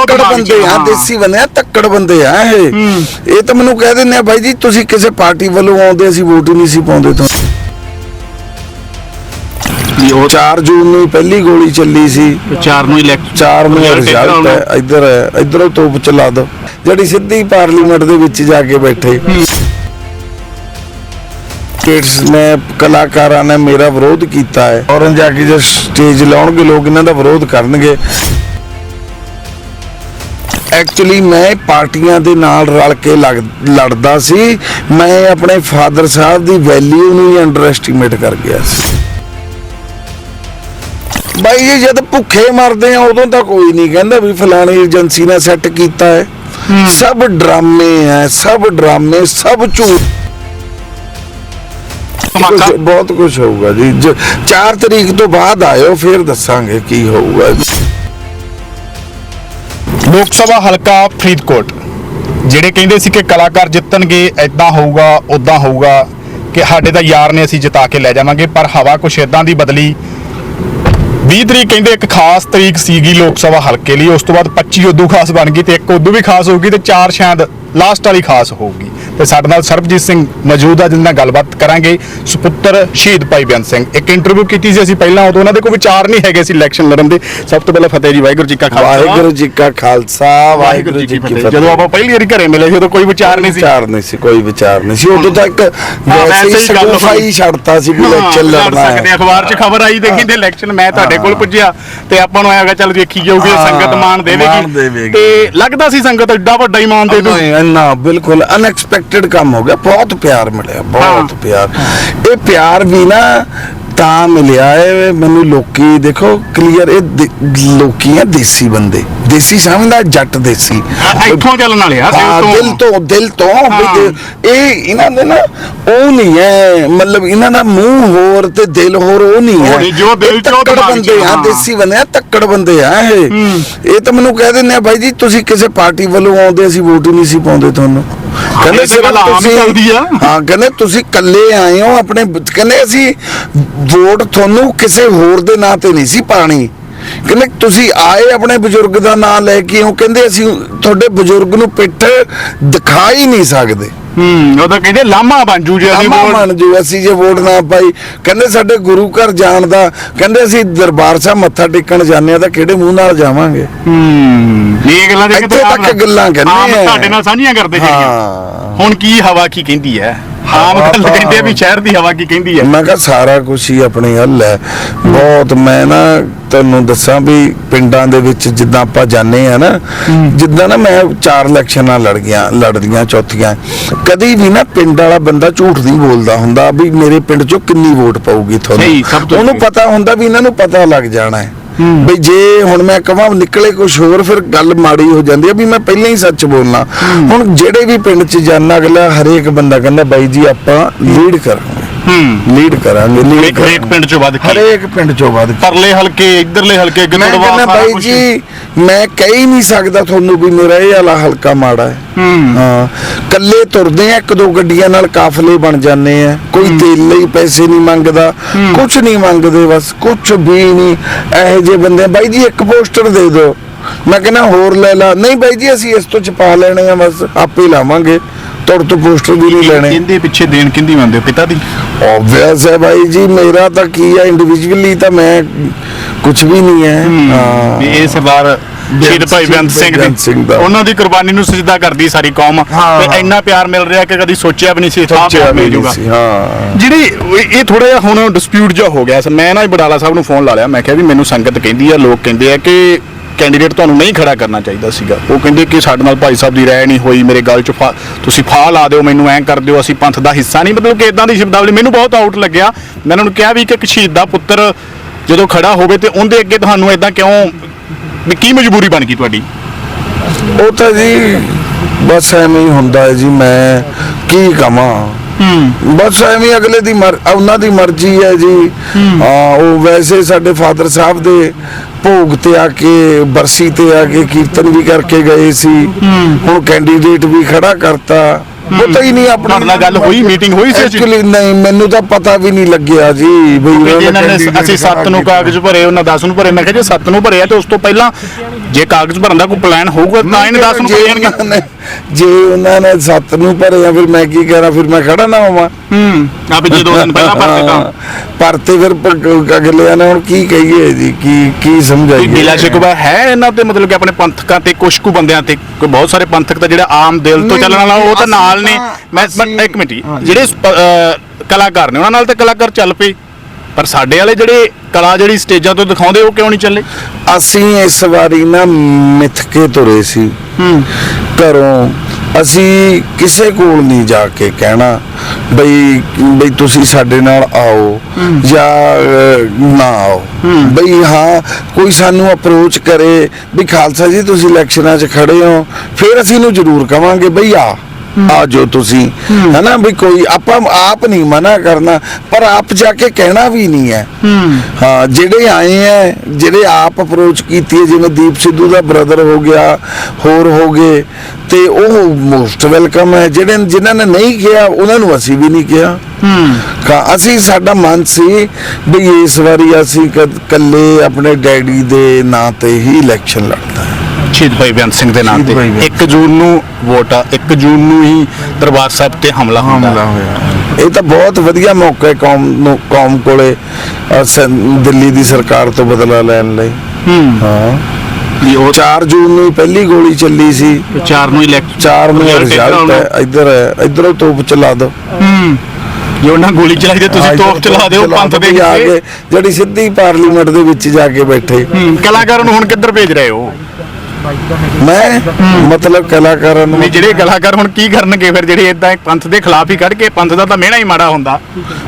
ਤੱਕੜ ਬੰਦੇ ਆ। ਦੇਸੀ ਬੰਦੇ ਆ ਤੱਕੜ ਬੰਦੇ ਆ ਇਹ। ਇਹ ਤਾਂ ਮੈਨੂੰ ਕਹਿ ਦਿੰਦੇ ਆ ਬਾਈ ਜੀ ਤੁਸੀਂ ਕਿਸੇ ਪਾਰਟੀ ਵੱਲੋਂ ਆਉਂਦੇ ਅਸੀਂ ਵੋਟ ਹੀ ਨਹੀਂ ਸੀ ਪਾਉਂਦੇ ਤੁਹਾਨੂੰ। ਵੀ ਉਹ 4 ਜੂਨ ਨੂੰ ਪਹਿਲੀ ਗੋਲੀ ਚੱਲੀ ਸੀ। ਚਾਰ ਨੂੰ ਇਲੈਕਟ 4 ਨੂੰ ਰਿਜ਼ਲਟ ਹੈ ਇੱਧਰ ਹੈ ਇੱਧਰੋਂ ਤੋਪ ਚਲਾ ਦੋ। ਜਿਹੜੀ ਸਿੱਧੀ ਪਾਰਲੀਮੈਂਟ ਦੇ ਵਿੱਚ ਜਾ ਕੇ ਬੈਠੇ। ਸਟੇਟਸ ਨੇ ਕਲਾਕਾਰਾਂ ਨੇ ਮੇਰਾ ਵਿਰੋਧ ਕੀਤਾ ਹੈ। ਔਰ ਜਾ ਕੇ ਜੇ ਸਟੇਜ ਲਾਉਣਗੇ ਲੋਕ ਇਹਨਾਂ ਦਾ ਵਿਰੋਧ ਕਰਨਗੇ। ਐਕਚੁਅਲੀ ਮੈਂ ਪਾਰਟੀਆਂ ਦੇ ਨਾਲ ਰਲ ਕੇ ਲੜ- ਲੜਦਾ ਸੀ। ਮੈਂ ਆਪਣੇ ਫਾਦਰ ਸਾਹਿਬ ਦੀ ਵੈਲਿਊ ਨੂੰ ਹੀ ਅੰਡਰ ਐਸਟੀਮੇਟ ਕਰ ਗਿਆ ਸੀ। ਬਾਈ ਜੀ ਜਦ ਭੁੱਖੇ ਮਰਦੇ ਆ ਉਦੋਂ ਤਾਂ ਕੋਈ ਨਹੀਂ ਕਹਿੰਦਾ ਵੀ ਫਲਾਣੀ ਏਜੰਸੀ ਨੇ ਸੈੱਟ ਕੀਤਾ ਹੈ। ਸਭ ਡਰਾਮੇ ਹੈ ਸਭ ਡਰਾਮੇ ਸਭ ਝੂਠ। ਬਹੁਤ ਕੁਝ ਹੋਊਗਾ ਜੀ। 4 ਤਰੀਕ ਤੋਂ ਬਾਅਦ ਆਇਓ ਫਿਰ ਦੱਸਾਂਗੇ ਕੀ ਹੋਊਗਾ ਲੋਕ ਸਭਾ ਹਲਕਾ ਫਰੀਦਕੋਟ, ਜਿਹੜੇ ਕਹਿੰਦੇ ਸੀ ਕਿ ਕਲਾਕਾਰ ਜਿੱਤਣਗੇ ਐਦਾਂ ਹੋਊਗਾ ਉਦਾਂ ਹੋਊਗਾ, ਕਿ ਸਾਡੇ ਤਾਂ ਯਾਰ ਨੇ ਅਸੀਂ ਜਿਤਾ ਕੇ ਲੈ ਜਾਵਾਂਗੇ, ਪਰ ਹਵਾ ਕੁਛ ਐਦਾਂ ਦੀ ਬਦਲੀ। 20 ਤਰੀਕ ਕਹਿੰਦੇ ਇੱਕ ਖਾਸ ਤਰੀਕ ਸੀਗੀ ਲੋਕ ਸਭਾ ਹਲਕੇ ਲਈ, ਉਸ ਤੋਂ ਬਾਅਦ 25 ਉਦੋਂ ਖਾਸ ਬਣ ਗਈ ਤੇ ਇੱਕ ਉਦੋਂ ਵੀ ਖਾਸ ਹੋਊਗੀ ਤੇ ਚਾਰ ਸ਼ਾਇਦ ਲਾਸਟ ਵਾਲੀ ਖਾਸ ਹੋਊਗੀ। ਤੇ ਸਾਡੇ ਨਾਲ ਸਰਬਜੀਤ ਸਿੰਘ ਮੌਜੂਦ ਆ ਜਿਨ੍ਹਾਂ ਨਾਲ ਗੱਲਬਾਤ ਕਰਾਂਗੇ। ਸੁਪੁੱਤਰ ਸ਼ਹੀਦ ਭਾਈ ਬੇਅੰਤ ਸਿੰਘ। ਇੱਕ ਇੰਟਰਵਿਊ ਕੀਤੀ ਸੀ ਅਸੀਂ ਪਹਿਲਾਂ ਉਦੋਂ ਉਹਨਾਂ ਦੇ ਕੋਈ ਵਿਚਾਰ ਨਹੀਂ ਹੈਗੇ ਸੀ ਇਲੈਕਸ਼ਨ ਲੜਨ ਦੇ। ਸਭ ਤੋਂ ਪਹਿਲਾਂ ਫਤਿਹ ਜੀ ਵਾਹਿਗੁਰੂ ਜੀ ਕਾ ਖਾਲਸਾ। ਵਾਹਿਗੁਰੂ ਜੀ ਕਾ ਖਾਲਸਾ ਵਾਹਿਗੁਰੂ ਜੀ ਕੀ ਫਤਿਹ। ਜਦੋਂ ਆਪਾਂ ਪਹਿਲੀ ਵਾਰੀ ਘਰੇ ਮਿਲੇ ਸੀ ਉਦੋਂ ਕੋਈ ਵਿਚਾਰ ਨਹੀਂ ਸੀ। ਵਿਚਾਰ ਨਹੀਂ ਸੀ ਕੋਈ ਵਿਚਾਰ ਨਹੀਂ ਸੀ। ਉਦੋਂ ਤੱਕ ਵੈਸੇ ਹੀ ਹੀ ਗੱਲ ਸਗੋਫਾ ਹੀ ਹੋਈ। ਛੱਡਤਾ ਸੀ ਵੀ ਇਲੈਕਸ਼ਨ ਲੜ ਲੜਨਾ ਸਕਦੇ ਹੈ ਆ। ਅਖਬਾਰ 'ਚ ਖਬਰ ਆਈ ਦੇਖੀ ਤੇ ਇਲੈਕਸ਼ਨ ਮੈਂ ਤੁਹਾਡੇ ਕੋਲ ਪੁੱਜਿਆ ਤੇ ਆਪਾਂ ਨੂੰ ਆਇਆ ਚੱਲ ਦੇਖੀ ਜਾਊਗੀ ਸੰਗਤ ਮਾਣ ਦੇਵੇਗੀ। ਤੇ ਲੱਗਦਾ ਸੀ ਸੰਗਤ ਐਡਾ ਵੱਡਾ ਹੀ ਮਾਣ ਦੇ ਦੂ ਨਹੀਂ ਇੰਨਾ ਬਿਲਕੁਲ ਅਨਐਕਸਪੈਕਟਡ ਕੰਮ ਹੋ ਗਿਆ ਬਹੁਤ ਪਿਆਰ ਮਿਲਿਆ ਬਹੁਤ। ਪਿਆਰ ਇਹ ਪਿਆਰ ਵੀ ਨਾ ਤਾਂ ਮਿਲਿਆ ਹੈ ਮੈਨੂੰ ਲੋਕੀ ਦੇਖੋ ਕਲੀਅਰ ਇਹ ਦੇ- ਲੋਕੀ ਆ ਦੇਸੀ ਬੰਦੇ ਦੇਸੀ ਸਮਝਦਾ ਜੱਟ ਦੇਸੀ। ਇੱਥੋਂ ਚੱਲਣ ਵਾਲੇ ਆ ਦਿਲ ਦਿਲ ਤੋਂ ਦਿਲ ਤੋਂ ਇਹ ਇਹਨਾਂ ਦੇ ਨਾ ਉਹ ਨਹੀਂ ਹੈ ਮਤਲਬ ਇਹਨਾਂ ਦਾ ਮੂੰਹ ਹੋਰ ਤੇ ਦਿਲ ਹੋਰ ਉਹ ਨਹੀਂ ਹੈ ਜੋ ਦਿਲ ਚ ਬੰਦੇ ਆ। ਦੇਸੀ ਬੰਦੇ ਆ ਤੱਕੜ ਬੰਦੇ ਆ ਇਹ। ਇਹ ਤਾਂ ਮੈਨੂੰ ਕਹਿ ਦਿੰਦੇ ਆ ਬਾਈ ਜੀ ਤੁਸੀਂ ਕਿਸੇ ਪਾਰਟੀ ਵੱਲੋਂ ਆਉਂਦੇ ਅਸੀਂ ਵੋਟ ਹੀ ਨਹੀਂ ਸੀ ਪਾਉਂਦੇ ਤੁਹਾਨੂੰ। ਕਹਿੰਦੇ ਸਿਰਫ ਹੀ ਚੱਲਦੀ ਆ। ਹਾਂ ਕਹਿੰਦੇ ਤੁਸੀਂ ਇਕੱਲੇ ਆਏ ਹੋ ਆਪਣੇ ਕਹਿੰਦੇ ਅਸੀਂ ਵੋਟ ਤੁਹਾਨੂੰ ਕਿਸੇ ਹੋਰ ਦੇ ਨਾਂ ਤੇ ਨਹੀਂ ਸੀ ਪਾਣੀ। ਕਹਿੰਦੇ ਤੁਸੀਂ ਆਏ ਆਪਣੇ ਬਜ਼ੁਰਗ ਦਾ ਨਾਂ ਲੈ ਕੇ ਉਹ ਕਹਿੰਦੇ ਅਸੀਂ ਤੁਹਾਡੇ ਬਜ਼ੁਰਗ ਨੂੰ ਪਿੱਠ ਦਿਖਾ ਹੀ ਨਹੀਂ ਸਕਦੇ। ਹੂੰ ਉਹ ਤਾਂ ਕਹਿੰਦੇ ਲਾਮਾ ਬਣ ਜੂ ਜੇ ਅਸੀਂ ਵੋਟ- ਮੰਨ ਜੂ ਅਸੀਂ ਜੇ ਵੋਟ ਨਾ ਪਾਈ। ਕਹਿੰਦੇ ਸਾਡੇ ਗੁਰੂ ਘਰ ਜਾਣ ਦਾ ਕਹਿੰਦੇ ਅਸੀਂ ਦਰਬਾਰ ਸਾਹਿਬ ਮੱਥਾ ਟੇਕਣ ਜਾਂਦੇ ਆ ਤਾਂ ਕਿਹੜੇ ਮੂੰਹ ਨਾਲ ਜਾਵਾਂਗੇ? ਹੂੰ ਇਹ ਗੱਲਾਂ ਦੇ ਇੱਥੇ ਤੱਕ ਗੱਲਾਂ ਕਹਿੰਦੇ ਆਮ ਆ। ਤੁਹਾਡੇ ਨਾਲ ਸਾਂਝੀਆਂ ਕਰਦੇ ਹੈਗੇ ਹਾਂ ਹੁਣ ਕੀ ਹਵਾ ਕੀ ਕਹਿੰਦੀ ਹੈ? ਆਮ ਗੱਲ ਕਹਿੰਦੇ ਆ ਵੀ ਸ਼ਹਿਰ ਦੀ ਹਵਾ ਕੀ ਕਹਿੰਦੀ ਹੈ? ਮੈਂ ਕਿਹਾ ਸਾਰਾ ਕੁਝ ਹੀ ਆਪਣੀ ਹੱਲ ਹੈ। ਬਹੁਤ ਮੈਂ ਨਾ ਤੁਹਾਨੂੰ ਦੱਸਾਂ ਵੀ ਪਿੰਡਾਂ ਦੇ ਵਿੱਚ ਜਿੱਦਾਂ ਆਪਾਂ ਜਾਂਦੇ ਆ ਨਾ ਜਿੱਦਾਂ ਨਾ ਮੈਂ ਚਾਰ ਇਲੈਕਸ਼ਨਾਂ ਲੜ ਗਿਆ ਲੜਦੀਆਂ ਚੌਥੀਆਂ। ਕਦੀ ਵੀ ਨਾ ਪਿੰਡ ਵਾਲਾ ਬੰਦਾ ਝੂਠ ਨਹੀਂ ਬੋਲਦਾ ਹੁੰਦਾ ਵੀ ਮੇਰੇ ਪਿੰਡ ਚੋਂ ਕਿੰਨੀ ਵੋਟ ਪਾਊਗੀ ਤੁਹਾਨੂੰ। ਉਹਨੂੰ। ਪਤਾ ਹੁੰਦਾ ਵੀ ਇਹਨਾਂ ਨੂੰ ਪਤਾ ਲੱਗ ਜਾਣਾ ਹੈ। ਬਈ ਜੇ ਹੁਣ ਮੈਂ ਕਹਾਂ ਨਿਕਲੇ ਕੁਝ ਹੋਰ ਫਿਰ ਗੱਲ ਮਾੜੀ ਹੋ ਜਾਂਦੀ ਹੈ ਵੀ ਮੈਂ ਪਹਿਲਾਂ ਹੀ ਸੱਚ ਬੋਲਣਾ। ਹੁਣ ਜਿਹੜੇ ਵੀ ਪਿੰਡ 'ਚ ਜਾਣਾ ਅਗਲਾ ਹਰੇਕ ਬੰਦਾ ਕਹਿੰਦਾ ਬਾਈ ਜੀ ਆਪਾਂ ਲੀਡ ਕਰਾਂਗੇ। ਹੂੰ। ਲੀਡ ਕਰਾਂਗੇ ਲੀਡ ਹਰੇਕ ਪਿੰਡ ਚੋਂ ਵੱਧ ਕੇ। ਹਰੇਕ ਪਿੰਡ ਚੋਂ ਵੱਧ ਕੇ। ਪਰਲੇ ਹਲਕੇ ਇਧਰਲੇ ਹਲਕੇ ਗਿੱਦੜਵਾ ਸਾਰਾ ਬਾਈ। ਜੀ ਮੈਂ ਕਹਿ ਨਹੀਂ ਸਕਦਾ ਤੁਹਾਨੂੰ ਵੀ ਮੇਰਾ ਇਹ ਵਾਲਾ ਹਲਕਾ ਮਾੜਾ ਹੈ। ਹੂੰ। ਹਾਂ ਕੱਲੇ ਤੁਰਦੇ ਆ ਇੱਕ ਦੋ ਗੱਡੀਆਂ ਨਾਲ ਕਾਫਲੇ ਬਣ ਜਾਂਦੇ ਆ। ਕੋਈ ਤੇਲ ਲਈ ਪੈਸੇ ਨਹੀਂ ਮੰਗਦਾ ਕੁਝ ਨਹੀਂ ਮੰਗਦੇ ਬਸ ਕੁਝ ਵੀ ਨਹੀਂ। ਇਹੋ ਜਿਹੇ ਬੰਦੇ ਬਾਈ ਜੀ ਇੱਕ ਪੋਸਟਰ ਦੇ ਦਿਓ। ਮੈਂ ਕਹਿੰਦਾ ਹੋਰ ਲੈ ਲਾ। ਨਹੀਂ ਬਾਈ ਜੀ ਅਸੀਂ ਇਸ ਤੋਂ ਛਪਾ ਲੈਣੇ ਆ ਬਸ ਆਪੇ ਲਾਵਾਂਗੇ। ਤੁਹਾਡੇ ਤੋਂ ਪੋਸਟਰ ਵੀ ਨਹੀਂ ਲੈਣੇ। ਇਹਦੇ ਪਿੱਛੇ ਦੇਣ ਕਿੰਦੀ ਮੰਨਦੇ ਹੋ ਪਿਤਾ ਦੀ? ਆਬਵੀਅਸ ਹੈ ਭਾਈ ਜੀ ਮੇਰਾ ਤਾਂ ਕੀ ਹੈ ਇੰਡੀਵਿਜੂਅਲੀ ਤਾਂ ਮੈਂ ਕੁਝ ਵੀ ਨਹੀਂ ਹੈ। ਵੀ ਇਹ ਸਰਦਾਰ ਸ਼ਹੀਦ ਭਾਈ ਬੇਅੰਤ ਸਿੰਘ ਬੇਅੰਤ ਸਿੰਘ ਦੀ। ਦਾ। ਉਹਨਾਂ ਦੀ ਕੁਰਬਾਨੀ ਨੂੰ ਸਜਦਾ ਕਰਦੀ ਸਾਰੀ ਕੌਮ। ਹਾਂ। ਤੇ ਇੰਨਾ ਪਿਆਰ ਮਿਲ ਰਿਹਾ ਕਿ ਕਦੀ ਸੋਚਿਆ ਵੀ ਨਹੀਂ ਸੀ ਸੋਚਿਆ ਪਿਆਰ ਵੀ ਮਿਲ ਨਹੀਂ ਜੂਗਾ। ਸੀ ਹਾਂ। ਜਿਹੜੀ ਇਹ- ਇਹ ਥੋੜਾ ਜਿਹਾ ਹੁਣ ਡਿਸਪਿਊਟ ਜਿਹਾ ਹੋ ਗਿਆ। ਸੀ ਮੈਂ ਨਾ ਬਡਾਲਾ ਸਾਹਿਬ ਨੂੰ ਫੋਨ ਲਾ ਲਿਆ। ਮੈਂ ਕਿਹਾ ਵੀ ਮੈਨੂੰ ਸੰਗਤ ਕਹਿੰਦੀ ਆ ਲੋਕ ਕਹਿੰਦੇ ਆ ਕਿ ਕੈਂਡੀਡੇਟ ਤੁਹਾਨੂੰ ਨਹੀਂ ਖੜਾ ਕਰਨਾ ਚਾਹੀਦਾ ਸੀਗਾ। ਉਹ ਕਹਿੰਦੇ ਕਿ ਸਾਡੇ ਨਾਲ ਭਾਈ ਸਾਹਿਬ ਦੀ ਰਾਏ ਨਹੀਂ ਹੋਈ, ਮੇਰੇ ਗੱਲ 'ਚ ਤੁਸੀਂ ਫਾ ਲਾ ਦਿਓ, ਮੈਨੂੰ ਐਂ ਕਰ ਦਿਓ, ਅਸੀਂ ਪੰਥ ਦਾ ਹਿੱਸਾ ਨਹੀਂ। ਮਤਲਬ ਕਿ ਇਦਾਂ ਦੀ ਸ਼ਬਦਾਵਲੀ ਮੈਨੂੰ ਬਹੁਤ ਆਊਟ ਲੱਗਿਆ। ਮੈਂ ਉਹਨਾਂ ਨੂੰ ਕਿਹਾ ਵੀ ਕਿ ਇੱਕ ਸ਼ਹੀਦ ਦਾ ਪੁੱਤਰ ਜਦੋਂ ਖੜਾ ਹੋਵੇ ਤੇ ਉਹਦੇ ਅੱਗੇ ਤੁਹਾਨੂੰ ਇਦਾਂ ਕਿਉਂ, ਵੀ ਕੀ ਮਜਬੂਰੀ ਬਣ ਗਈ ਤੁਹਾਡੀ? ਉਹ ਤਾਂ ਜੀ, ਬਸ ਐਵੇਂ ਹੀ ਹੁੰਦਾ ਜੀ, ਮੈਂ ਕੀ ਕਵਾਂ? ਬਸ ਐਵੇਂ ਅਗਲੇ ਦੀ ਮਰ ਉਹਨਾਂ ਦੀ ਮਰਜ਼ੀ ਹੈ ਜੀ। ਹਾਂ। ਉਹ ਵੈਸੇ ਸਾਡੇ ਫਾਦਰ ਸਾਹਿਬ ਦੇ ਭੋਗ ਤੇ ਆ ਕੇ ਬਰਸੀ ਤੇ ਆ ਕੇ ਕੀਰਤਨ ਵੀ ਕਰਕੇ ਗਏ ਸੀ। ਹੁਣ ਕੈਂਡੀਡੇਟ ਵੀ ਖੜਾ ਕਰਤਾ। ਪਤਾ ਹੀ ਨਹੀਂ ਆਪਣੀ ਤੁਹਾਡੇ ਨਾਲ ਗੱਲ ਹੋਈ, meeting ਹੋਈ ਸੀ? Actually ਨਹੀਂ ਮੈਨੂੰ ਤਾਂ ਪਤਾ ਵੀ ਨਹੀਂ ਲੱਗਿਆ ਜੀ ਬਈ ਇਹਨਾਂ ਨੇ ਅਸੀਂ 7 ਨੂੰ ਕਾਗਜ਼ ਭਰੇ ਉਹਨਾਂ 10 ਨੂੰ ਭਰੇ ਮੈਂ ਕਿਹਾ ਜੇ 7 ਨੂੰ ਭਰੇ ਆ ਤੇ ਉਸ ਤੋਂ ਪਹਿਲਾਂ ਜੇ ਕਾਗਜ਼ ਭਰਨ ਦਾ ਕੋਈ ਪਲਾਨ ਹੋਊਗਾ ਤਾਂ ਇਹਨੇ 10 ਨੂੰ ਭਰੇ ਜਾਣਗੇ। ਜੇ ਉਹਨਾਂ ਨੇ ਸੱਤ ਨੂੰ ਭਰਿਆ ਫਿਰ ਮੈਂ ਕੀ ਕਰਾਂ ਫਿਰ ਮੈਂ ਖੜਾ ਨਾ ਹੋਵਾਂ। ਹੂੰ ਆਪੇ ਜੇ ਦੋ ਦਿਨ ਪਹਿਲਾਂ ਭਰਤੇ ਤਾਂ। ਭਰਤੇ ਫਿਰ ਅਗਲਿਆਂ ਨੇ ਹੁਣ ਕੀ ਕਹੀਏ ਜੀ ਕੀ ਕੀ ਸਮਝਾਈਏ? ਗਿਲਾ ਸ਼ਿਕਵਾ ਹੈ ਇਹਨਾਂ ਤੇ ਮਤਲਬ ਕਿ ਆਪਣੇ ਪੰਥਕਾਂ ਤੇ ਕੁਝ ਕੁ ਬੰਦਿਆਂ ਤੇ ਕੋਈ ਬਹੁਤ ਸਾਰੇ ਪੰਥਕ ਤਾਂ ਜਿਹੜਾ ਆਮ ਦਿਲ ਤੋਂ ਚੱਲਣ ਵਾਲਾ ਉਹ ਤਾਂ ਨਾਲ ਨੇ। ਮੈਂ ਇੱਕ ਮਿੰਟ। ਜਿਹੜੇ ਕਲਾਕਾਰ ਨੇ ਉਹਨਾਂ ਨਾਲ ਤਾਂ ਕਲਾਕਾਰ ਚੱਲ ਪਏ। ਪਰ ਸਾਡੇ ਵਾਲੇ ਜਿਹੜੇ ਕਲਾ ਜਿਹੜੀ ਸਟੇਜਾਂ ਤੋਂ ਦਿਖਾਉਂਦੇ ਉਹ ਕਿਉਂ ਨਹੀਂ ਚੱਲੇ? ਅਸੀਂ ਇਸ ਵਾਰੀ ਨਾ ਮਿੱਥ ਕੇ ਤੁਰੇ ਸੀ। ਹੂੰ। ਘਰੋਂ ਅਸੀਂ ਕਿਸੇ ਕੋਲ ਨਹੀਂ ਜਾ ਕੇ ਕਹਿਣਾ ਬਈ ਬਈ ਤੁਸੀਂ ਸਾਡੇ ਨਾਲ ਆਓ ਜਾਂ ਨਾ ਆਓ। ਬਈ ਹਾਂ ਕੋਈ ਸਾਨੂੰ ਅਪਰੋਚ ਕਰੇ ਵੀ ਖਾਲਸਾ ਜੀ ਤੁਸੀਂ ਇਲੈਕਸ਼ਨਾਂ 'ਚ ਖੜੇ ਹੋ ਫਿਰ ਅਸੀਂ ਨੂੰ ਜ਼ਰੂਰ ਕਵਾਂਗੇ ਬਈ ਆ। ਆ ਜੋ ਤੁਸੀਂ। ਹਨਾ ਵੀ ਕੋਈ ਆਪਾਂ ਆਪ ਨਹੀਂ ਮਨਾ ਕਰਨਾ ਪਰ ਆਪ ਜਾ ਕੇ ਕਹਿਣਾ ਵੀ ਨਹੀਂ ਹੈ। ਹਾਂ। ਜਿਹੜੇ ਆਏ ਹੈ ਜਿਹੜੇ ਆਪ ਅਪਰੋਚ ਕੀਤੀ ਹੈ ਜਿਵੇਂ ਦੀਪ ਸਿੱਧੂ ਦਾ ਬ੍ਰਦਰ ਹੋ ਗਿਆ ਹੋਰ ਹੋ ਗਏ ਤੇ ਉਹ ਮੋਸਟ ਵੈਲਕਮ ਹੈ। ਜਿਹੜੇ ਜਿਨ੍ਹਾਂ ਨੇ ਨਹੀਂ ਕਿਹਾ ਉਹਨਾਂ ਨੂੰ ਅਸੀਂ ਵੀ ਨਹੀਂ ਕਿਹਾ। ਕਾ ਅਸੀਂ ਸਾਡਾ ਮਨ ਸੀ ਵੀ ਇਸ ਵਾਰੀ ਅਸੀਂ ਕੱਲੇ ਆਪਣੇ ਡੈਡੀ ਦੇ ਨਾਂ ਤੇ ਹੀ ਇਲੈਕਸ਼ਨ ਲੜਨਾ ਹੈ। ਸ਼ਹੀਦ ਭਾਈ ਬੇਅੰਤ ਸਿੰਘ ਦੇ ਨਾਮ ਤੇ। ਸ਼ਹੀਦ ਭਾਈ ਬੇਅੰਤ 1 ਜੂਨ ਨੂੰ ਵੋਟ ਆ 1 ਜੂਨ ਨੂੰ ਹੀ ਦਰਬਾਰ ਸਾਹਿਬ ਤੇ ਹਮਲਾ ਹੋਇਆ। ਇਹ ਤਾਂ ਬਹੁਤ ਵਧੀਆ ਮੌਕਾ ਹੈ ਕੌਮ ਨੂੰ ਕੌਮ ਕੋਲੇ ਦਿੱਲੀ ਦੀ ਸਰਕਾਰ ਤੋਂ ਬਦਲਾ ਲੈਣ ਲਈ। ਹੂੰ। ਹਾਂ। ਵੀ ਉਹ 4 ਜੂਨ ਨੂੰ ਹੀ ਪਹਿਲੀ ਗੋਲੀ ਚੱਲੀ ਸੀ। 4 ਨੂੰ ਇਲੈਕਸ਼ਨ 4 ਨੂੰ ਰਿਜ਼ਲਟ ਹੈ। ਇੱਧਰ ਹੈ ਇੱਧਰੋਂ ਤੋਪ ਚਲਾ ਦਿਓ ਹੂੰ। ਜੇ ਉਹਨਾਂ ਗੋਲੀ ਚਲਾਈ ਤੇ ਤੁਸੀਂ ਤੋਪ ਚਲਾ ਦਿਓ ਪੰਥ ਦੇ ਕੇ ਜਿਹੜੀ ਸਿੱਧੀ ਪਾਰਲੀਮੈਂਟ ਦੇ ਵਿੱਚ ਜਾ ਕੇ ਬੈਠੇ। ਕਲਾਕਾਰਾਂ ਨੂੰ ਹੁਣ ਕਿੱਧਰ ਭੇਜ ਰਹੇ ਹੋ? ਮੈਂ ਮਤਲਬ ਕਲਾਕਾਰਾਂ ਨੂੰ ਵੀ ਜਿਹੜੇ ਕਲਾਕਾਰ ਹੁਣ ਕੀ ਕਰਨਗੇ ਫਿਰ? ਜਿਹੜੇ ਇਦਾਂ ਪੰਥ ਦੇ ਖਿਲਾਫ ਹੀ ਕੱਢ ਕੇ ਪੰਥ ਦਾ ਤਾਂ ਮਿਹਣਾ ਹੀ ਮਾੜਾ ਹੁੰਦਾ।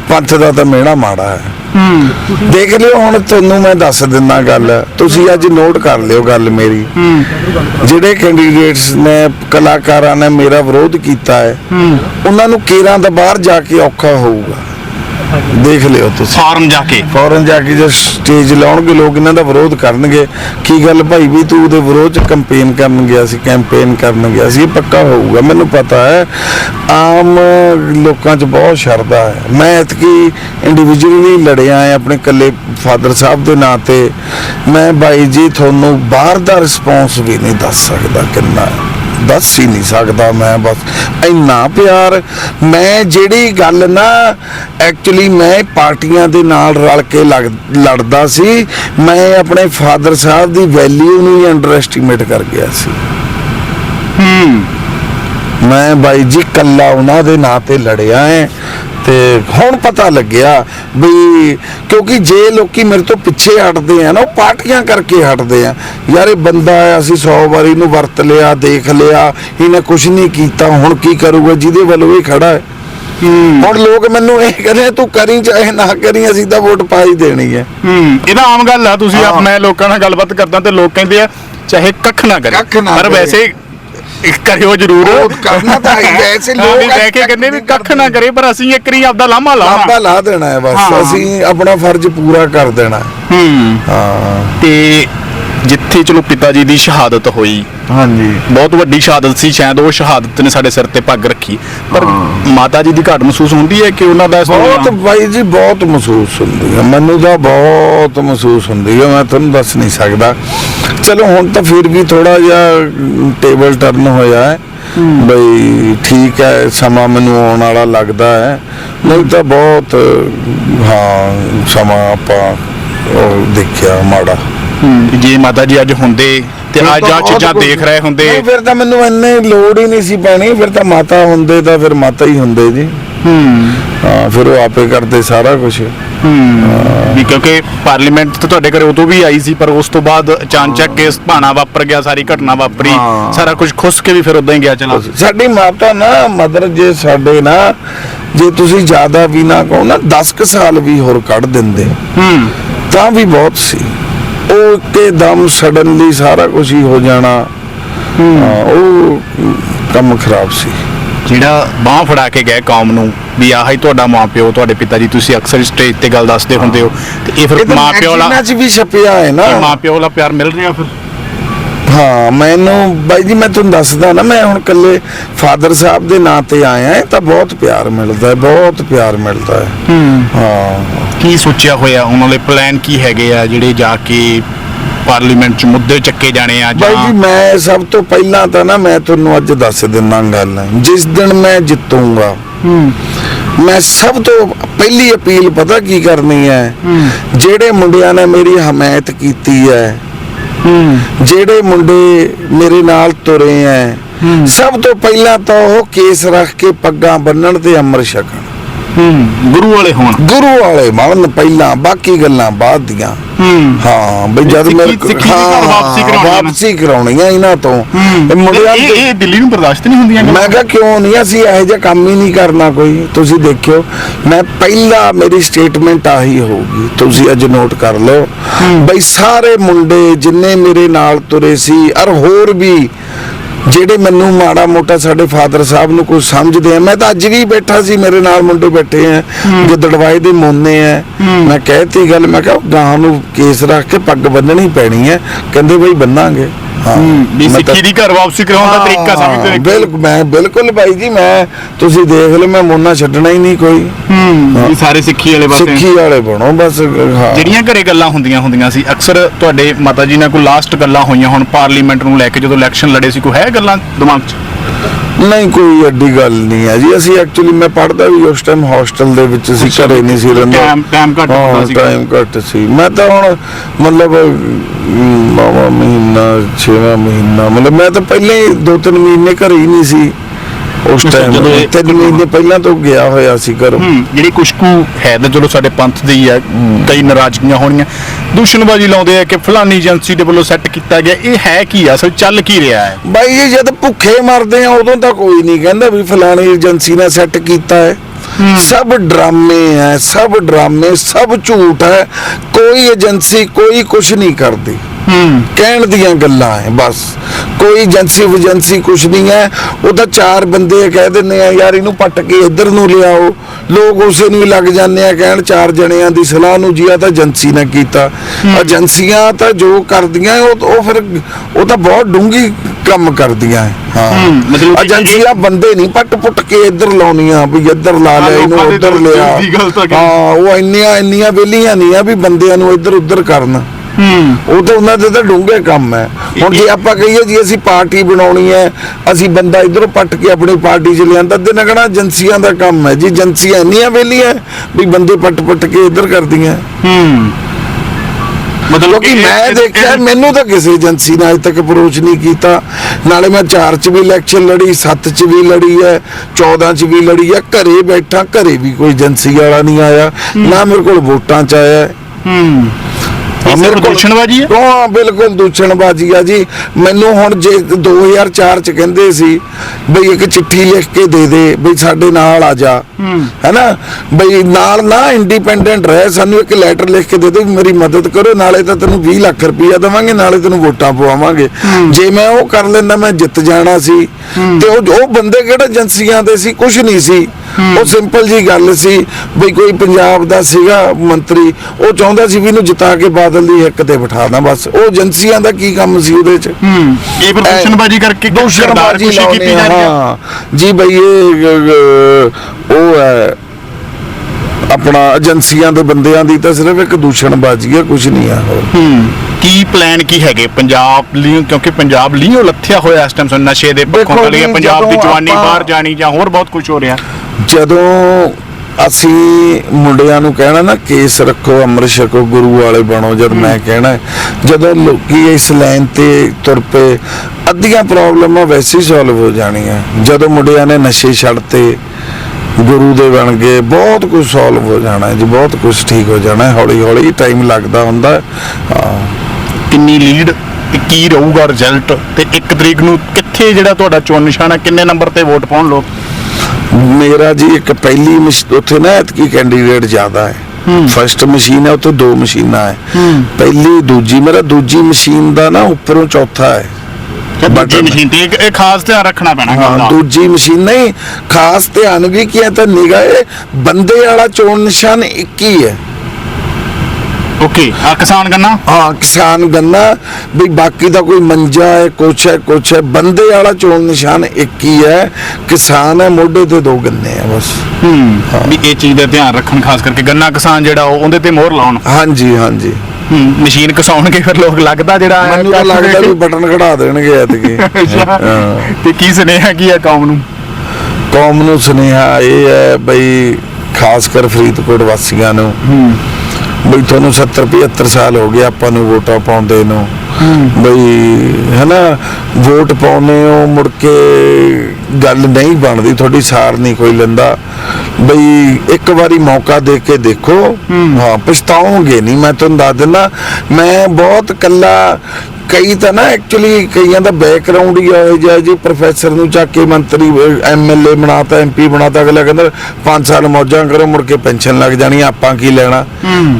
ਪੰਥ ਦਾ ਤਾਂ ਮਿਹਣਾ ਮਾੜਾ ਹੈ। ਹੂੰ ਦੇਖ ਲਿਓ ਹੁਣ ਤੁਹਾਨੂੰ ਮੈਂ ਦੱਸ ਦਿੰਦਾ ਗੱਲ। ਤੁਸੀਂ ਅੱਜ ਨੋਟ ਕਰ ਲਿਓ ਗੱਲ ਮੇਰੀ। ਹੂੰ ਜਿਹੜੇ ਕੈਂਡੀਡੇਟਸ ਨੇ ਕਲਾਕਾਰਾਂ ਨੇ ਮੇਰਾ ਵਿਰੋਧ ਕੀਤਾ ਹੈ ਹੂੰ। ਉਹਨਾਂ ਨੂੰ ਕੇਰਾਂ ਦਾ ਬਾਹਰ ਜਾ ਕੇ ਔਖਾ ਹੋਊਗਾ। ਦੇਖ ਲਿਓ ਤੁਸੀਂ। ਫਾਰਮ ਜਾ ਕੇ। ਫੌਰਨ ਜਾ ਕੇ ਜੇ ਸਟੇਜ ਲਾਉਣਗੇ ਲੋਕ ਇਹਨਾਂ ਦਾ ਵਿਰੋਧ ਕਰਨਗੇ। ਕੀ ਗੱਲ ਭਾਈ ਵੀ ਤੂੰ ਉਹਦੇ ਵਿਰੋਧ ਚ ਕੰਪੇਨ ਕਰਨ ਗਿਆ ਸੀ ਕੈਂਪੇਨ ਕਰਨ ਗਿਆ ਸੀ ਇਹ ਪੱਕਾ ਹੋਊਗਾ ਮੈਨੂੰ ਪਤਾ ਹੈ। ਆਮ ਲੋਕਾਂ 'ਚ ਬਹੁਤ ਸ਼ਰਧਾ ਹੈ। ਮੈਂ ਇਤਕੀ ਇੰਡੀਵਿਜੂਅਲੀ ਲੜਿਆ ਹੈ ਆਪਣੇ ਇਕੱਲੇ ਫਾਦਰ ਸਾਹਿਬ ਦੇ ਨਾਂ ਤੇ। ਮੈਂ ਬਾਈ ਜੀ ਤੁਹਾਨੂੰ ਬਾਹਰ ਦਾ ਰਿਸਪੌਂਸ ਵੀ ਨਹੀਂ ਦੱਸ ਸਕਦਾ ਕਿੰਨਾ। ਹੈ। ਦੱਸ ਹੀ ਨਹੀਂ ਸਕਦਾ ਮੈਂ ਬਸ ਇੰਨਾ ਪਿਆਰ। ਮੈਂ ਜਿਹੜੀ ਗੱਲ ਨਾ ਐਕਚੁਅਲੀ ਮੈਂ ਪਾਰਟੀਆਂ ਦੇ ਨਾਲ ਰਲ ਕੇ ਲੜ- ਲੜਦਾ ਸੀ ਮੈਂ ਆਪਣੇ ਫਾਦਰ ਸਾਹਿਬ ਦੀ ਵੈਲਿਊ ਨੂੰ ਹੀ ਅੰਡਰ ਐਸਟੀਮੇਟ ਕਰ ਗਿਆ ਸੀ। ਹੂੰ। ਮੈਂ ਬਾਈ ਜੀ ਕੱਲਾ ਉਹਨਾਂ ਦੇ ਨਾਂ ਤੇ ਲੜਿਆ ਹੈ ਤੇ ਹੁਣ ਪਤਾ ਲੱਗਿਆ ਵੀ ਕਿਉਂਕਿ ਜੇ ਲੋਕੀ ਮੇਰੇ ਤੋਂ ਪਿੱਛੇ ਹਟਦੇ ਆ ਨਾ ਉਹ ਪਾਰਟੀਆਂ ਕਰਕੇ ਹਟਦੇ ਆ। ਯਾਰ ਇਹ ਬੰਦਾ ਹੈ ਅਸੀਂ 100 ਵਾਰੀ ਨੂੰ ਵਰਤ ਲਿਆ ਦੇਖ ਲਿਆ ਇਹਨੇ ਕੁਝ ਨਹੀਂ ਕੀਤਾ ਹੁਣ ਕੀ ਕਰੂਗਾ? ਜਿਹਦੇ ਵੱਲੋਂ ਇਹ ਖੜਾ ਹੈ। ਹੁਣ ਲੋਕ ਮੈਨੂੰ ਇਹ ਕਹਿੰਦੇ ਤੂੰ ਕਰੀ ਚਾਹੇ ਨਾ ਕਰੀ ਅਸੀਂ ਤਾਂ ਵੋਟ ਪਾ ਹੀ ਦੇਣੀ ਹੈ। ਹੂੰ ਇਹ ਤਾਂ ਆਮ ਗੱਲ ਆ ਤੁਸੀਂ। ਆਪ ਮੈਂ ਲੋਕਾਂ ਨਾਲ ਗੱਲਬਾਤ ਕਰਦਾ ਤੇ ਲੋਕ ਕਹਿੰਦੇ ਆ ਚਾਹੇ ਕੱਖ ਨਾ ਕਰੇ। ਪਰ। ਵੈਸੇ ਕਰਿਓ ਜ਼ਰੂਰ। ਕਰਨਾ ਤਾਂ ਹੈ, ਵੈਸੇ ਹਾਂ, ਵੀ ਲੋਕ ਬਹਿ ਕੇ ਕਹਿੰਦੇ ਵੀ ਕੱਖ ਨਾ ਕਰੇ ਪਰ ਅਸੀਂ ਇੱਕ ਰੀ ਆਪਦਾ ਲਾਮਾ ਲਾਂਬਾ ਲਾਉਣਾ ਲਾ ਦੇਣਾ ਹੈ ਬਸ। ਅਸੀਂ ਆਪਣਾ ਫਰਜ਼ ਪੂਰਾ ਕਰ ਦੇਣਾ। ਹੂੰ। ਹਾਂ। ਤੇ ਜਿੱਥੇ ਚਲੋ ਪਿਤਾ ਜੀ ਦੀ ਸ਼ਹਾਦਤ ਹੋਈ। ਹਾਂਜੀ। ਬਹੁਤ ਵੱਡੀ ਸ਼ਹਾਦਤ ਸੀ ਸ਼ਾਇਦ ਉਹ ਸ਼ਹਾਦਤ ਨੇ ਸਾਡੇ ਸਿਰ ਤੇ ਪੱਗ ਰੱਖੀ। ਪਰ ਮਾਤਾ ਜੀ ਦੀ ਘਾਟ ਮਹਿਸੂਸ ਹੁੰਦੀ ਹੈ ਕਿ ਉਹਨਾਂ ਦਾ ਬਹੁਤ ਬਾਈ ਜੀ ਬਹੁਤ ਮਹਿਸੂਸ ਹੁੰਦੀ ਹੈ। ਮੈਨੂੰ ਤਾਂ ਬਹੁਤ ਮਹਿਸੂਸ ਹੁੰਦੀ ਹੈ ਮੈਂ ਤੁਹਾਨੂੰ ਦੱਸ ਨਹੀਂ ਸਕਦਾ। ਚਲੋ ਹੁਣ ਤਾਂ ਫਿਰ ਵੀ ਥੋੜਾ ਜਿਹਾ ਟੇਬਲ ਟਰਨ ਹੋਇਆ ਹੈ। ਬਈ ਠੀਕ ਹੈ ਸਮਾਂ ਮੈਨੂੰ ਆਉਣ ਵਾਲਾ ਲੱਗਦਾ ਹੈ। ਨਹੀਂ ਤਾਂ ਬਹੁਤ ਹਾਂ ਸਮਾਂ ਆਪਾਂ ਦੇਖਿਆ ਮਾੜਾ। ਹੂੰ, ਜੇ ਮਾਤਾ ਜੀ ਅੱਜ ਹੁੰਦੇ ਤੇ ਅੱਜ ਤਾਂ ਆ ਚੀਜ਼ਾਂ ਦੇਖ ਰਹੇ ਹੁੰਦੇ। ਨਹੀਂ ਫਿਰ ਤਾਂ ਮੈਨੂੰ ਇੰਨੇ ਲੋੜ ਹੀ ਨਹੀਂ ਸੀ ਪੈਣੀ ਫਿਰ ਤਾਂ ਮਾਤਾ ਹੁੰਦੇ ਤਾਂ ਫਿਰ ਮਾਤਾ ਹੀ ਹੁੰਦੇ ਜੀ। ਹੂੰ। ਹਾਂ ਫਿਰ ਉਹ ਆਪੇ ਕਰਦੇ ਸਾਰਾ ਕੁਝ ਹੂੰ। ਵੀ ਕਿਉਂਕਿ ਪਾਰਲੀਮੈਂਟ ਤਾਂ ਤੁਹਾਡੇ ਘਰੇ ਉਦੋਂ ਵੀ ਆਈ ਸੀ ਪਰ ਉਸ ਤੋਂ ਬਾਅਦ ਅਚਾਨਚੱਕ ਇਸ ਭਾਣਾ ਵਾਪਰ ਗਿਆ ਸਾਰੀ ਘਟਨਾ ਵਾਪਰੀ। ਸਾਰਾ ਕੁਝ ਖੁੱਸ ਕੇ ਵੀ ਫਿਰ ਉਦਾਂ ਹੀ ਗਿਆ ਚਲਾ। ਸਾਡੀ ਮਾਤਾ ਨਾ ਮਦਰ ਜੇ ਸਾਡੇ ਨਾ ਜੇ ਤੁਸੀਂ ਜ਼ਿਆਦਾ ਵੀ ਨਾ ਕਹੋ ਨਾ 10 ਕੁ ਸਾਲ ਵੀ ਹੋਰ ਕੱਢ ਦਿੰਦੇ। ਹੂੰ। ਤਾਂ ਵੀ ਬਹੁਤ ਸੀ। ਉਹ ਇੱਕਦਮ ਸਡਨਲੀ ਸਾਰਾ ਕੁਝ ਹੀ ਹੋ ਜਾਣਾ। ਹਾਂ, ਉਹ ਕੰਮ ਖਰਾਬ ਸੀ। ਜਿਹੜਾ ਬਾਹ ਫੜਾ ਕੇ ਗਏ ਕੌਮ ਨੂੰ ਵੀ ਆਹ ਹੀ ਤੁਹਾਡਾ ਮਾਪਿਓ ਤੁਹਾਡੇ ਪਿਤਾ ਜੀ ਤੁਸੀਂ ਅਕਸਰ ਸਟੇਜ ਤੇ ਗੱਲ ਦੱਸਦੇ ਹੁੰਦੇ ਹੋ। ਤੇ ਇਹ ਫਿਰ ਤਾਂ ਮਾਪਿਓ ਵਾਲਾ ਮੈਗਜ਼ੀਨਾਂ 'ਚ ਵੀ ਛਪਿਆ ਹੈ ਨਾ। ਮਾਪਿਓ ਵਾਲਾ ਪਿਆਰ ਮਿਲ ਰਿਹਾ ਫਿਰ? ਹਾਂ ਮੈਨੂੰ ਬਾਈ ਜੀ ਮੈਂ ਤੁਹਾਨੂੰ ਦੱਸਦਾ ਨਾ ਮੈਂ ਹੁਣ ਕੱਲੇ ਫਾਦਰ ਸਾਹਿਬ ਦੇ ਨਾਂ ਤੇ ਆਇਆ ਹਾਂ ਤਾਂ ਬਹੁਤ ਪਿਆਰ ਮਿਲਦਾ ਹੈ ਬਹੁਤ ਪਿਆਰ ਮਿਲਦਾ ਹੈ। ਹੂੰ। ਕੀ ਸੋਚਿਆ ਹੋਇਆ ਉਹਨਾਂ ਦੇ ਪਲਾਨ ਕੀ ਹੈਗੇ ਆ ਜਿਹੜੇ ਜਾ ਕੇ ਪਾਰਲੀਮੈਂਟ 'ਚ ਮੁੱਦੇ ਚੱਕੇ ਜਾਣੇ ਆ ਬਾਈ ਜੀ ਜਾਂ ਮੈਂ ਸਭ ਤੋਂ ਪਹਿਲਾਂ ਤਾਂ ਨਾ ਮੈਂ ਤੁਹਾਨੂੰ ਅੱਜ ਦੱਸ ਦਿੰਦਾ ਗੱਲ। ਜਿਸ ਦਿਨ ਮੈਂ ਜਿੱਤੂੰਗਾ ਮੈਂ ਸਭ ਤੋਂ ਪਹਿਲੀ ਅਪੀਲ ਪਤਾ ਕੀ ਕਰਨੀ ਹੈ। ਜਿਹੜੇ ਮੁੰਡਿਆਂ ਨੇ ਮੇਰੀ ਹਮਾਇਤ ਕੀਤੀ ਹੂੰ ਜਿਹੜੇ ਮੁੰਡੇ ਮੇਰੇ ਨਾਲ ਤੁਰੇ ਐ ਸਭ ਤੋਂ ਪਹਿਲਾਂ ਤਾਂ ਉਹ ਕੇਸ ਰੱਖ ਕੇ ਪੱਗਾਂ ਬੰਨਣ ਤੇ ਅੰਮ੍ਰਿਤ ਛਕਣ। ਹੂੰ। ਗੁਰੂ ਵਾਲੇ ਹੋਣ। ਗੁਰੂ ਵਾਲੇ ਬਣਨ ਪਹਿਲਾਂ ਬਾਕੀ ਗੱਲਾਂ ਬਾਅਦ ਦੀਆਂ। ਹੂੰ। ਹਾਂ ਬਈ ਜਦ ਸਿੱਖੀ- ਮੇਰੇ ਸਿੱਖੀ ਦੀ ਵਾਪਸੀ ਕਰਾਉਣੀ ਆ ਨਾ। ਵਾਪਸੀ ਇਹਨਾਂ ਤੋਂ। ਇਹ ਮੁੰਡਿਆਂ ਇਹ ਦੇ- ਇਹ ਦਿੱਲੀ ਨੂੰ ਬਰਦਾਸ਼ਤ ਨਹੀਂ ਹੁੰਦੀਆਂ ਗੱਲਾਂ? ਮੈਂ ਕਿਹਾ ਕਿਉਂ ਨਹੀਂ ਅਸੀਂ ਇਹੋ ਜਿਹਾ ਕੰਮ ਹੀ ਨਹੀਂ ਕਰਨਾ ਕੋਈ। ਤੁਸੀਂ ਦੇਖਿਓ ਮੈਂ ਪਹਿਲਾ ਮੇਰੀ ਸਟੇਟਮੈਂਟ ਆਹੀ ਹੋਊਗੀ। ਤੁਸੀਂ ਅੱਜ ਨੋਟ ਕਰ ਲਓ। ਬਈ ਸਾਰੇ ਮੁੰਡੇ ਜਿੰਨੇ ਮੇਰੇ ਨਾਲ ਤੁਰੇ ਸੀ ਔਰ ਹੋਰ ਵੀ ਜਿਹੜੇ ਮੈਨੂੰ ਮਾੜਾ ਮੋਟਾ ਸਾਡੇ ਫਾਦਰ ਸਾਹਿਬ ਨੂੰ ਕੋਈ ਸਮਝਦੇ ਆ ਮੈਂ ਤਾਂ ਅੱਜ ਵੀ ਬੈਠਾ ਸੀ ਮੇਰੇ ਨਾਲ ਮੁੰਡੇ ਬੈਠੇ ਆ ਗਿੱਦੜਵਾਏ ਦੇ ਮੋਨੇ ਆ। ਮੈਂ ਕਹਿਤੀ ਗੱਲ ਮੈਂ ਕਿਹਾ ਗਾਂ ਨੂੰ ਕੇਸ ਰੱਖ ਕੇ ਪੱਗ ਬੰਨਣੀ ਪੈਣੀ ਹੈ ਕਹਿੰਦੇ ਬਈ ਬੰਨਾਂਗੇ। ਹਾਂ। ਵੀ ਮੈਂ ਤਾਂ- ਸਿੱਖੀ ਦੀ ਘਰ ਵਾਪਸੀ ਕਰਾਉਣ ਦਾ ਤਰੀਕਾ ਸਮਝਦੇ ਹਾਂ, ਨੇ ਬਿਲਕੁਲ ਮੈਂ ਬਿਲਕੁਲ ਭਾਈ ਜੀ ਮੈਂ ਤੁਸੀਂ ਦੇਖ ਲਓ ਮੈਂ ਮੋਨਾ ਛੱਡਣਾ ਹੀ ਨਹੀਂ ਕੋਈ। ਹੂੰ ਵੀ ਸਾਰੇ ਸਿੱਖੀ ਵਾਲੇ ਪਾਸੇ। ਸਿੱਖੀ ਵਾਲੇ ਬਣੋ ਬਸ ਹਾਂ। ਜਿਹੜੀਆਂ ਘਰੇ ਗੱਲਾਂ ਹੁੰਦੀਆਂ ਹੁੰਦੀਆਂ ਸੀ ਅਕਸਰ ਤੁਹਾਡੇ ਮਾਤਾ ਜੀ ਨਾਲ ਕੋਈ ਲਾਸਟ ਗੱਲਾਂ ਹੋਈਆਂ ਹੁਣ ਪਾਰਲੀਮੈਂਟ ਨੂੰ ਲੈ ਕੇ ਜਦੋਂ ਇਲੈਕਸ਼ਨ ਲੜੇ ਸੀ ਕੋਈ ਹੈ ਗੱਲਾਂ ਦਿਮਾਗ 'ਚ? ਨਹੀਂ ਕੋਈ ਐਡੀ ਗੱਲ ਨਹੀਂ ਹੈ ਜੀ। ਅਸੀਂ ਐਕਚੁਅਲੀ ਮੈਂ ਪੜਦਾ ਵੀ ਉਸ ਟਾਈਮ ਹੋਸਟਲ ਦੇ ਵਿੱਚ ਸੀ ਘਰੇ ਨਹੀਂ ਸੀ ਰਹਿੰਦਾ। ਟਾਈਮ ਟਾਈਮ ਘੱਟ ਹੁੰਦਾ ਸੀ ਟਾਈਮ ਘੱਟ ਸੀ। ਮੈਂ ਤਾਂ ਹੁਣ ਮਤਲਬ ਬਾਵਾ ਮਹੀਨਾ 6ਵਾਂ ਮਹੀਨਾ ਮਤਲਬ ਮੈਂ ਤਾਂ ਪਹਿਲਾਂ ਹੀ ਦੋ ਤਿੰਨ ਮਹੀਨੇ ਘਰੇ ਹੀ ਨਹੀਂ ਸੀ। ਉਸ ਟਾਈਮ ਜਦੋਂ ਇਹ- ਤਿੰਨ ਮਹੀਨੇ ਪਹਿਲਾਂ ਤੋਂ ਗਿਆ ਹੋਇਆ ਸੀ ਘਰੋਂ। ਹੂੰ ਜਿਹੜੀ ਕੁਸ਼ਕੂ ਹੈ ਤਾਂ ਚਲੋ ਸਾਡੇ ਪੰਥ ਦੀ ਆ ਕਈ ਨਾਰਾਜ਼ਗੀਆਂ ਹੋਣੀਆਂ। ਦੂਸ਼ਣਬਾਜ਼ੀ ਲਾਉਂਦੇ ਆ ਕਿ ਫਲਾਨੀ ਏਜੰਸੀ ਦੇ ਵੱਲੋਂ ਸੈੱਟ ਕੀਤਾ ਗਿਆ ਇਹ ਹੈ ਕੀ ਆ? ਅਸਲ ਚੱਲ ਕੀ ਰਿਹਾ ਹੈ? ਬਾਈ ਜੀ ਜਦ ਭੁੱਖੇ ਮਰਦੇ ਆ ਉਦੋਂ ਤਾਂ ਕੋਈ ਨਹੀਂ ਕਹਿੰਦਾ ਵੀ ਫਲਾਣੀ ਏਜੰਸੀ ਨੇ ਸੈੱਟ ਕੀਤਾ ਹੈ। ਸਭ ਡਰਾਮੇ ਹੈ ਸਭ ਡਰਾਮੇ ਸਭ ਝੂਠ ਹੈ। ਕੋਈ ਏਜੰਸੀ ਕੋਈ ਕੁਝ ਨਹੀਂ ਕਰਦੀ। ਹੂੰ। ਕਹਿਣ ਦੀਆਂ ਗੱਲਾਂ ਹੈ ਬਸ। ਕੋਈ ਏਜੰਸੀ ਏਜੰਸੀ ਕੁਝ ਨਹੀਂ ਹੈ ਉਹ ਤਾਂ ਚਾਰ ਬੰਦੇ ਕਹਿ ਦਿੰਦੇ ਆ ਯਾਰ ਇਹਨੂੰ ਪੱਟ ਕੇ ਇੱਧਰ ਨੂੰ ਲਿਆਓ। ਲੋਕ ਉਸੇ ਨੂੰ ਹੀ ਲੱਗ ਜਾਂਦੇ ਆ ਕਹਿਣ ਚਾਰ ਜਣਿਆਂ ਦੀ ਸਲਾਹ ਨੂੰ ਜੀ ਆ ਤਾਂ ਏਜੰਸੀ ਨੇ ਕੀਤਾ। ਏਜੰਸੀਆਂ ਤਾਂ ਜੋ ਕਰਦੀਆਂ ਉਹ ਉਹ ਫਿਰ ਉਹ ਤਾਂ ਬਹੁਤ ਡੂੰਗੀ ਕੰਮ ਕਰਦੀਆਂ ਹੈ। ਮਤਲਬ ਏਜੰਸੀਆਂ ਬੰਦੇ ਨਹੀਂ ਪੱਟ ਪੁੱਟ ਕੇ ਇੱਧਰ ਲਾਉਣੀਆਂ ਵੀ ਇੱਧਰ ਲਾ ਲਿਆ ਇਹਨੂੰ ਉੱਧਰ ਲਿਆ। ਹਾਂ ਉਹ ਇੰਨੀਆਂ ਇੰਨੀਆਂ ਵਿਹਲੀਆਂ ਨਹੀਂ ਆ ਵੀ ਬੰਦਿਆਂ ਨੂੰ ਇੱਧਰ ਉੱਧਰ ਕਰਨ। ਉਹ ਤਾਂ ਉਹਨਾਂ ਦੇ ਤਾਂ ਡੂੰਘੇ ਕੰਮ ਹੈ। ਹੁਣ ਜੇ ਆਪਾਂ ਕਹੀਏ ਜੀ ਅਸੀਂ ਪਾਰਟੀ ਬਣਾਉਣੀ ਹੈ ਅਸੀਂ ਬੰਦਾ ਇਧਰੋਂ ਪੱਟ ਕੇ ਆਪਣੀ ਪਾਰਟੀ 'ਚ ਲਿਆਂਦਾ ਤੇ ਨਗਣਾ ਏਜੰਸੀਆਂ ਦਾ ਕੰਮ ਹੈ। ਜੀ ਏਜੰਸੀਆਂ ਇੰਨੀਆਂ ਵੇਲੀਆਂ ਵੀ ਬੰਦੇ ਪੱਟ ਪੱਟ ਕੇ ਇੱਧਰ ਕਰਦੀਆਂ। ਹੂੰ। ਮਤਲਬ ਕਿਉਂਕਿ ਮੈਂ ਦੇਖਿਆ ਮੈਨੂੰ ਤਾਂ ਕਿਸੇ ਏਜੰਸੀ ਨੇ ਅਜੇ ਤੱਕ ਅਪਰੋਚ ਨਹੀਂ ਕੀਤਾ। ਨਾਲੇ ਮੈਂ 4 ਚ ਵੀ ਇਲੈਕਸ਼ਨ ਲੜੀ 7 ਚ ਵੀ ਲੜੀ ਹੈ 14 ਚ ਵੀ ਲੜੀ ਹੈ ਘਰੇ ਬੈਠਾ ਘਰੇ ਵੀ ਕੋਈ ਏਜੰਸੀ ਵਾਲਾ ਨਹੀਂ ਆਇਆ ਨਾ ਮੇਰੇ ਕੋਲ ਵੋਟਾਂ ਚ ਆਇਆ। ਹੈ। ਹੂੰ ਹਾਂ, ਮੇਰੇ ਕੋਲ ਦੂਸ਼ਣਬਾਜ਼ੀ ਹੈ? ਹਾਂ ਬਿਲਕੁਲ ਦੂਸ਼ਣਬਾਜ਼ੀ ਆ ਜੀ। ਮੈਨੂੰ ਹੁਣ ਜੇ 2004 ਚ ਕਹਿੰਦੇ ਸੀ ਬਈ ਇੱਕ ਚਿੱਠੀ ਲਿਖ ਕੇ ਦੇ ਦੇ ਬਈ ਸਾਡੇ ਨਾਲ ਆ ਜਾ। ਹੈਨਾ? ਬਈ ਨਾਲ ਨਾ ਇੰਡੀਪੈਂਡੈਂਟ ਰਹਿ ਸਾਨੂੰ ਇੱਕ ਲੈਟਰ ਲਿਖ ਕੇ ਦੇ ਦੇ ਮੇਰੀ ਮਦਦ ਕਰੋ ਨਾਲੇ ਤਾਂ ਤੈਨੂੰ 20 ਲੱਖ ਰੁਪਈਆ ਦੇਵਾਂਗੇ ਨਾਲੇ ਤੈਨੂੰ ਵੋਟਾਂ ਪਵਾਵਾਂਗੇ। ਜੇ ਮੈਂ ਉਹ ਕਰ ਲੈਂਦਾ ਮੈਂ ਜਿੱਤ ਜਾਣਾ ਸੀ। ਤੇ ਉਹ ਉਹ ਬੰਦੇ ਕਿਹੜੇ ਏਜੰਸੀਆਂ ਦੇ ਸੀ? ਕੁਝ ਨਹੀਂ ਸੀ। ਉਹ ਸਿੰਪਲ ਜੀ ਗੱਲ ਸੀ ਬਈ ਕੋਈ ਪੰਜਾਬ ਦਾ ਸੀਗਾ ਮੰਤਰੀ ਉਹ ਚਾਹੁੰਦਾ ਸੀ ਵੀ ਇਹਨੂੰ ਜਿਤਾ ਕੇ ਬਾਦਲ ਦੀ ਹਿੱਕ ਤੇ ਬਿਠਾਣਾ ਬਸ। ਉਹ ਏਜੰਸੀਆਂ ਦਾ ਕੀ ਕੰਮ ਸੀ ਉਹਦੇ ਚ? ਹੂੰ। ਇਹ ਫਿਰ ਦੂਸ਼ਣਬਾਜ਼ੀ ਕਰਕੇ ਦੂਸ਼ਣਬਾਜ਼ੀ ਖੁਸ਼ੀ ਕੀਤੀ ਲਾਉਣੀ ਜਾ ਰਹੀ ਹੈ? ਹਾਂ। ਜੀ ਬਈ ਇਹ ਉਹ ਹੈ ਆਪਣਾ ਏਜੰਸੀਆਂ ਦੇ ਬੰਦਿਆਂ ਦੀ ਤਾਂ ਸਿਰਫ ਇੱਕ ਦੂਸ਼ਣਬਾਜ਼ੀ ਹੈ ਕੁਝ ਨਹੀਂ ਆ ਹੂੰ। ਕੀ ਪਲਾਨ ਕੀ ਹੈਗੇ ਪੰਜਾਬ ਲਈ ਕਿਉਂਕਿ ਪੰਜਾਬ ਲਈ ਉਹ ਲੱਥਿਆ ਹੋਇਆ ਇਸ ਟਾਈਮ ਨਸ਼ੇ ਦੇ ਪੱਖੋਂ ਜੀ, ਪੰਜਾਬ ਦੀ ਜਵਾਨੀ ਬਾਹਰ ਜਾਣੀ ਜਾਂ ਹੋਰ ਬਹੁਤ ਕੁਝ ਹੋ ਰਿਹਾ। ਜਦੋਂ ਅਸੀਂ ਮੁੰਡਿਆਂ ਨੂੰ ਕਹਿਣਾ ਨਾ ਕੇਸ ਰੱਖੋ ਅੰਮ੍ਰਿਤ ਛਕੋ ਗੁਰੂ ਵਾਲੇ ਬਣੋ ਜਦ ਮੈਂ ਕਹਿਣਾ ਜਦੋਂ ਲੋਕੀ ਇਸ ਲਾਈਨ ਤੇ ਤੁਰ ਪਏ ਅੱਧੀਆਂ ਪ੍ਰੋਬਲਮਾਂ ਵੈਸੇ ਹੀ ਸੋਲਵ ਹੋ ਜਾਣੀਆਂ। ਜਦੋਂ ਮੁੰਡਿਆਂ ਨੇ ਨਸ਼ੇ ਛੱਡਤੇ ਗੁਰੂ ਦੇ ਬਣ ਗਏ ਬਹੁਤ ਕੁਝ ਸੋਲਵ ਹੋ ਜਾਣਾ ਜੀ ਬਹੁਤ ਕੁਝ ਠੀਕ ਹੋ ਜਾਣਾ ਹੌਲੀ ਹੌਲੀ ਟਾਈਮ ਲੱਗਦਾ ਹੁੰਦਾ। ਕਿੰਨੀ ਲੀਡ ਤੇ ਕੀ ਰਹੂਗਾ ਰਿਜ਼ਲਟ ਤੇ 1 ਤਰੀਕ ਨੂੰ ਕਿੱਥੇ ਜਿਹੜਾ ਤੁਹਾਡਾ ਚੋਣ ਨਿਸ਼ਾਨਾ ਕਿੰਨੇ ਨੰਬਰ ਤੇ ਵੋਟ ਪਾਉਣ ਲੋਕ? ਮੇਰਾ ਜੀ ਇੱਕ ਪਹਿਲੀ ਉੱਥੇ ਨਾ ਐਤਕੀ ਕੈਂਡੀਡੇਟ ਜ਼ਿਆਦਾ ਹੈ। ਫਸਟ ਮਸ਼ੀਨ ਹੈ ਉੱਥੇ ਦੋ ਮਸ਼ੀਨਾਂ ਹੈ। ਪਹਿਲੀ ਦੂਜੀ ਮੇਰਾ ਦੂਜੀ ਮਸ਼ੀਨ ਦਾ ਨਾ ਉੱਪਰੋਂ ਚੌਥਾ ਹੈ। ਦੂਜੀ ਮਸ਼ੀਨ ਤੇ ਇੱਕ- ਇਹ ਖਾਸ ਧਿਆਨ ਰੱਖਣਾ ਪੈਣਾ ਹਾਂ ਦੂਜੀ ਮਸ਼ੀਨ ਨਹੀਂ ਖਾਸ ਧਿਆਨ ਵੀ ਕੀ ਹੈ ਤਾਂ ਨਿਗਾਹ ਬੰਦੇ ਵਾਲਾ ਚੋਣ ਨਿਸ਼ਾਨ ਇੱਕ ਹੀ ਹੈ। ਓਕੇ ਆ ਕਿਸਾਨ ਗੰਨਾ? ਹਾਂ ਕਿਸਾਨ ਗੰਨਾ। ਵੀ ਬਾਕੀ ਦਾ ਕੋਈ ਮੰਜਾ ਹੈ ਕੁਛ ਹੈ ਕੁਛ ਹੈ ਬੰਦੇ ਵਾਲਾ ਚੋਣ ਨਿਸ਼ਾਨ ਇੱਕ ਹੀ ਹੈ। ਕਿਸਾਨ ਹੈ ਮੋਢੇ ਤੇ ਦੋ ਗੰਨੇ ਆ ਬਸ। ਹੂੰ ਵੀ ਇਹ ਚੀਜ਼ ਦਾ ਧਿਆਨ ਰੱਖਣ ਖਾਸ ਕਰਕੇ ਗੰਨਾ ਕਿਸਾਨ ਜਿਹੜਾ ਉਹ ਉਹਦੇ ਤੇ ਮੋਹਰ ਲਾਉਣ। ਹਾਂਜੀ ਹਾਂਜੀ। ਹੂੰ ਮਸ਼ੀਨ ਕਸਾਉਣਗੇ ਫਿਰ ਲੋਕ ਲੱਗਦਾ ਜਿਹੜਾ ਮੈਨੂੰ ਤਾਂ ਲੱਗਦਾ ਵੀ ਬਟਨ ਕਢਾ ਦੇਣਗੇ ਐਤਕੀ। ਤੇ ਕੀ ਸੁਨੇਹਾ ਕੀ ਹੈ ਕੌਮ ਨੂੰ? ਕੌਮ ਨੂੰ ਸੁਨੇਹਾ ਇਹ ਹੈ ਬਈ ਖਾਸ ਕਰ ਫਰੀਦਕੋਟ ਵਾਸੀਆਂ ਨੂੰ ਬਈ ਤੁਹਾਨੂੰ 70 75 ਸਾਲ ਹੋ ਗਏ ਆਪਾਂ ਨੂੰ ਵੋਟਾਂ ਪਾਉਂਦੇ ਨੂੰ। ਬਈ ਹੈਨਾ ਵੋਟ ਪਾਉਨੇ ਹੋ ਮੁੜ ਕੇ ਗੱਲ ਨਹੀਂ ਬਣਦੀ ਤੁਹਾਡੀ ਸਾਰ ਨਹੀਂ ਕੋਈ ਲੈਂਦਾ। ਬਈ ਇੱਕ ਵਾਰੀ ਮੌਕਾ ਦੇ ਕੇ ਦੇਖੋ। ਹਾਂ। ਪਛਤਾਓਗੇ ਨਹੀਂ ਮੈਂ ਤੁਹਾਨੂੰ ਦੱਸ ਦਿੰਦਾ। ਮੈਂ ਬਹੁਤ ਕੱਲਾ ਕਈ ਤਾਂ ਨਾ ਐਕਚੁਅਲੀ ਕਈਆਂ ਦਾ ਬੈਕਗ੍ਰਾਉਂਡ ਹੀ ਇਹੋ ਜਿਹਾ ਜੀ ਪ੍ਰੋਫੈਸਰ ਨੂੰ ਚੱਕ ਕੇ ਮੰਤਰੀ ਐਮਐਲਏ ਬਣਾਤਾ ਐਮਪੀ ਬਣਾਤਾ ਅਗਲਾ ਕਹਿੰਦਾ 5 ਸਾਲ ਮੌਜਾਂ ਕਰੋ ਮੁੜ ਕੇ ਪੈਨਸ਼ਨ ਲੱਗ ਜਾਣੀ ਆਪਾਂ ਕੀ ਲੈਣਾ?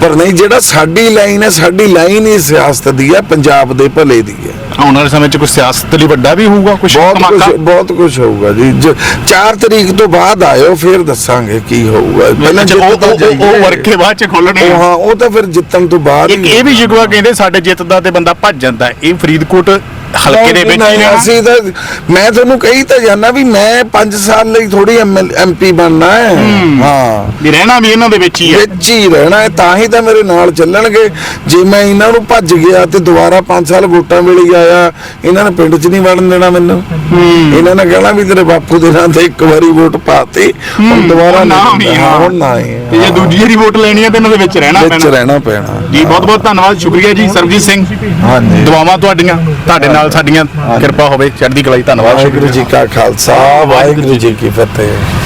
ਪਰ ਨਹੀਂ ਜਿਹੜਾ ਸਾਡੀ ਲਾਈਨ ਹੈ ਸਾਡੀ ਲਾਈਨ ਹੀ ਸਿਆਸਤ ਦੀ ਹੈ ਪੰਜਾਬ ਦੇ ਭਲੇ ਦੀ ਹੈ। ਆਉਣ ਵਾਲੇ ਸਮੇਂ 'ਚ ਕੋਈ ਸਿਆਸਤ ਲਈ ਵੱਡਾ ਵੀ ਹੋਊਗਾ ਕੁਝ ਬਹੁਤ ਕੁਝ ਬਹੁਤ ਕੁਝ ਹੋਊਗਾ ਜੀ। 4 ਤਰੀਕ ਤੋਂ ਬਾਅਦ ਆਇਓ ਫਿਰ ਦੱਸਾਂਗੇ ਕੀ ਹੋਊਗਾ। ਪਹਿਲਾਂ ਉਹ ਜਿੱਤ ਤਾਂ ਉਹ-। ਵਰਕੇ ਬਾਅਦ 'ਚ ਖੋਲਣੇ ਉਹ ਹਾਂ ਉਹ ਤਾਂ ਫਿਰ ਜਿੱਤਣ ਤੋਂ ਬਾਅਦ ਇੱਕ ਇਹ ਵੀ ਸ਼ਿਕਵਾ ਕਹਿੰਦੇ ਸਾਡੇ ਜਿੱਤਦਾ ਤੇ ਬੰਦਾ ਭੱਜ ਜਾਂਦਾ। ਇਹ ਫਰੀਦਕੋਟ ਹਲਕੇ ਦੇ ਵਿੱਚ ਨਹੀਂ। ਅਸੀਂ ਤਾਂ ਮੈਂ ਤੁਹਾਨੂੰ ਕਹੀ ਤਾਂ ਜਾਨਾ ਵੀ ਮੈਂ 5 ਸਾਲ ਲਈ ਥੋੜੀ ਐਮਪੀ ਬਣਨਾ ਹੈ। ਹਾਂ। ਵੀ ਰਹਿਣਾ ਵੀ ਇਹਨਾਂ ਦੇ ਵਿੱਚ ਹੀ ਹੈ। ਵਿੱਚ ਹੀ ਰਹਿਣਾ ਹੈ ਤਾਂ ਹੀ ਤਾਂ ਮੇਰੇ ਨਾਲ ਚੱਲਣਗੇ। ਜੇ ਮੈਂ ਇਹਨਾਂ ਨੂੰ ਭੱਜ ਗਿਆ ਤੇ ਦੁਬਾਰਾ 5 ਸਾਲ ਵੋਟਾਂ ਵੇਲੇ ਆਇਆ ਇਹਨਾਂ ਨੇ ਪਿੰਡ 'ਚ ਨਹੀਂ ਵੜਨ ਦੇਣਾ ਮੈਨੂੰ। ਇਹਨਾਂ ਨੇ ਕਹਿਣਾ ਵੀ ਤੇਰੇ ਬਾਪੂ ਦੇ ਨਾਂ ਤੇ ਇੱਕ ਵਾਰੀ ਵੋਟ ਪਾਤੀ ਹੁਣ ਦੁਬਾਰਾ ਨਹੀਂ। ਹੁਣ ਨਾ ਹੀ। ਤੇ ਜੇ ਦੂਜੀ ਵਾਰੀ ਵੋਟ ਲੈਣੀ ਹੈ ਤੇ ਇਹਨਾਂ ਦੇ ਵਿੱਚ ਰਹਿਣਾ ਵਿੱਚ ਪੈਣਾ। ਰਹਿਣਾ ਪੈਣਾ। ਜੀ ਬਹੁਤ ਬਹੁਤ ਧੰਨਵਾਦ ਸ਼ੁਕਰੀਆ ਜੀ ਸਰਬਜੀਤ ਸਿੰਘ। ਹਾਂਜੀ। ਦੁਆਵਾਂ ਤੁਹਾਡੀਆਂ ਤੁਹਾਡੇ ਨਾਲ ਸਾਡੀਆਂ ਕਿਰਪਾ ਹੋਵੇ ਚੜ੍ਹਦੀ ਕਲਾ ਜੀ ਧੰਨਵਾਦ ਵਾਹਿਗੁਰੂ ਜੀ ਕਾ ਖਾਲਸਾ ਵਾਹਿਗੁਰੂ ਜੀ ਕੀ ਫਤਿਹ।